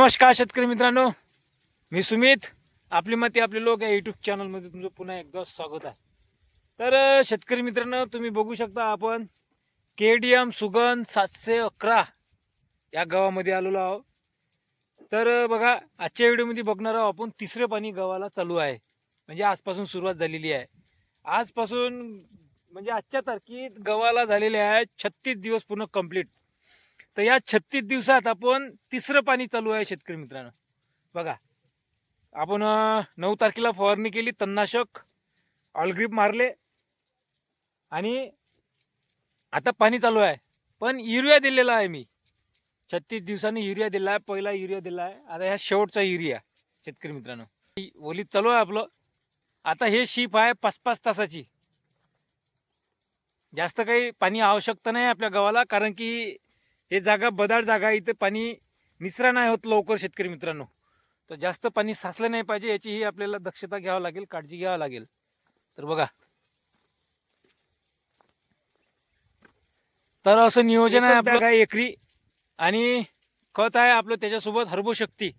नमस्कार शेतकरी मित्रांनो. मी सुमित. आपली मते आपले लोक या युट्यूब चॅनलमध्ये तुमचं पुन्हा एकदा स्वागत आहे. तर शेतकरी मित्रांनो तुम्ही बघू शकता आपण के डी एम सुगंध सातशे अकरा या गावामध्ये आलेलो आहोत. तर बघा आजच्या व्हिडिओमध्ये बघणार आहोत आपण तिसरे पाणी गावाला चालू आहे. म्हणजे आजपासून सुरुवात झालेली आहे. आजपासून म्हणजे आजच्या तारखेत गव्हाला झालेले आहे छत्तीस दिवस पूर्ण कंप्लीट तर या छत्तीस दिवसात आपण तिसरं पाणी चालू आहे शेतकरी मित्रांनो. बघा आपण नऊ तारखेला फवारणी केली तणनाशक ऑलग्रीप मारले आणि आता पाणी चालू आहे. पण युरिया दिलेला आहे मी. छत्तीस दिवसांनी युरिया दिला आहे पहिला युरिया दिला आहे आता ह्या शेवटचा युरिया शेतकरी मित्रांनो. ओलीत चालू आहे आपलं. आता हे शीप आहे पाच पाच तासाची. जास्त काही पाणी आवश्यकता नाही आपल्या गावाला कारण की हे जागा बदाड जागा आहे, इथे पाणी निचरा नाही होत लवकर शेतकरी मित्रांनो. तर जास्त पाणी साचलं नाही पाहिजे याचीही आपल्याला दक्षता घ्यावं लागेल काळजी घ्यावं लागेल. तर बघा. तर असं नियोजन आहे आपलं. काय एकरी. आणि खत आहे आपलं त्याच्यासोबत हर्बो शक्ती.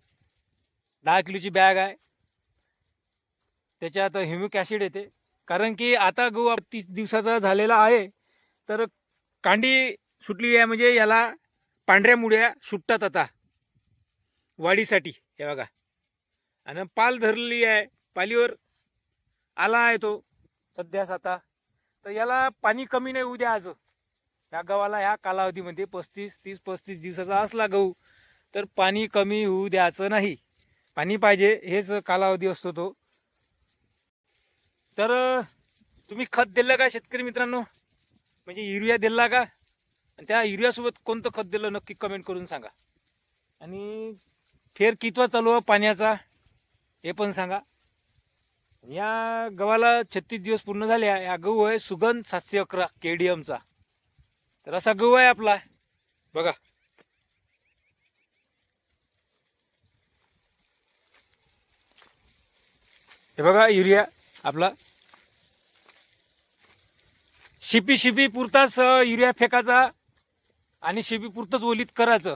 दहा किलोची बॅग आहे. त्याच्यात ह्युमिक ॲसिड येते. कारण की आता गहू तीस दिवसाचा झालेला आहे. तर कांडी सुटली आहे म्हणजे याला पांढऱ्या मुळ्या सुटतात आता. वाढीसाठी हे बघा. आणि पाल धरलेली आहे पालीवर आला आहे तो सध्याच आता तर याला पाणी कमी नाही होऊ आज. ह्या गव्हाला ह्या कालावधीमध्ये पस्तीस तीस पस्तीस दिवसाचा असला गहू तर पाणी कमी होऊ द्यायचं नाही. पाणी पाहिजे हेच कालावधी असतो तो. तर तुम्ही खत दिलं का शेतकरी मित्रांनो? म्हणजे युरिया दिला का? आणि त्या युरियासोबत कोणतं खत दिलं नक्की कमेंट करून सांगा. आणि फेर कितवा चालू आहे पाण्याचा हे पण सांगा. या गव्हाला छत्तीस दिवस पूर्ण झाले आहे. हा गहू आहे सुगंध सातशे अकरा के डी एमचा तर असा गहू आहे आपला. बघा. हे बघा युरिया आपला. शिपी शिपी पुरताच युरिया फेकाचा आणि शिपी पुरतच ओलीत करायचं.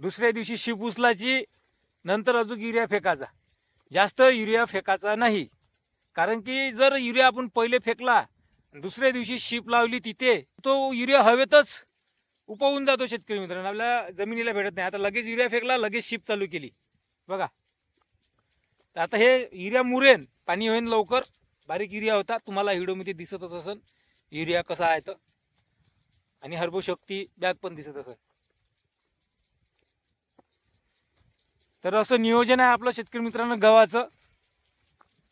दुसऱ्या दिवशी शिप उचलायची नंतर अजून युरिया फेकायचा. जास्त युरिया फेकायचा नाही. कारण की जर युरिया आपण पहिले फेकला दुसऱ्या दिवशी शिप लावली तिथे तो युरिया हवेतच उपवून जातो शेतकरी मित्रांनो. आपल्या जमिनीला भेटत नाही. आता लगेच युरिया फेकला लगेच शिप चालू केली. बघा. तर आता हे युरिया मुरेन पाणी होईन लवकर. बारीक युरिया होता. तुम्हाला व्हिडिओमध्ये दिसतच असेल युरिया कसा आहे तर. आणि हर्बो शक्ती बॅग पण दिसत असं तर असं नियोजन आहे आपलं शेतकरी मित्रांनो गव्हाचं.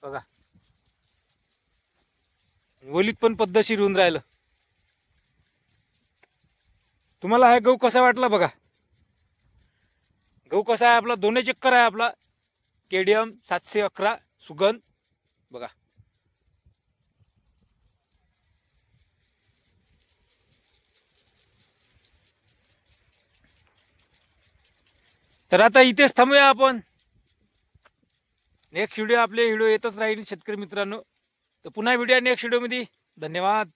बघा. ओलीत पण पद्धतशीर होऊन राहिलं. तुम्हाला हा गहू कसा वाटला बघा. गहू कसा आहे आपला? दोन्ही चक्कर आहे आपला. केडीएम सातशे अकरा सुगंध. बघा. तर आता इथेच थांबूया आपण. नेक्स्ट व्हिडिओ आपले व्हिडिओ येतच राहील शेतकरी मित्रांनो. तर पुन्हा व्हिडिओ नेक्स्ट व्हिडिओमध्ये धन्यवाद.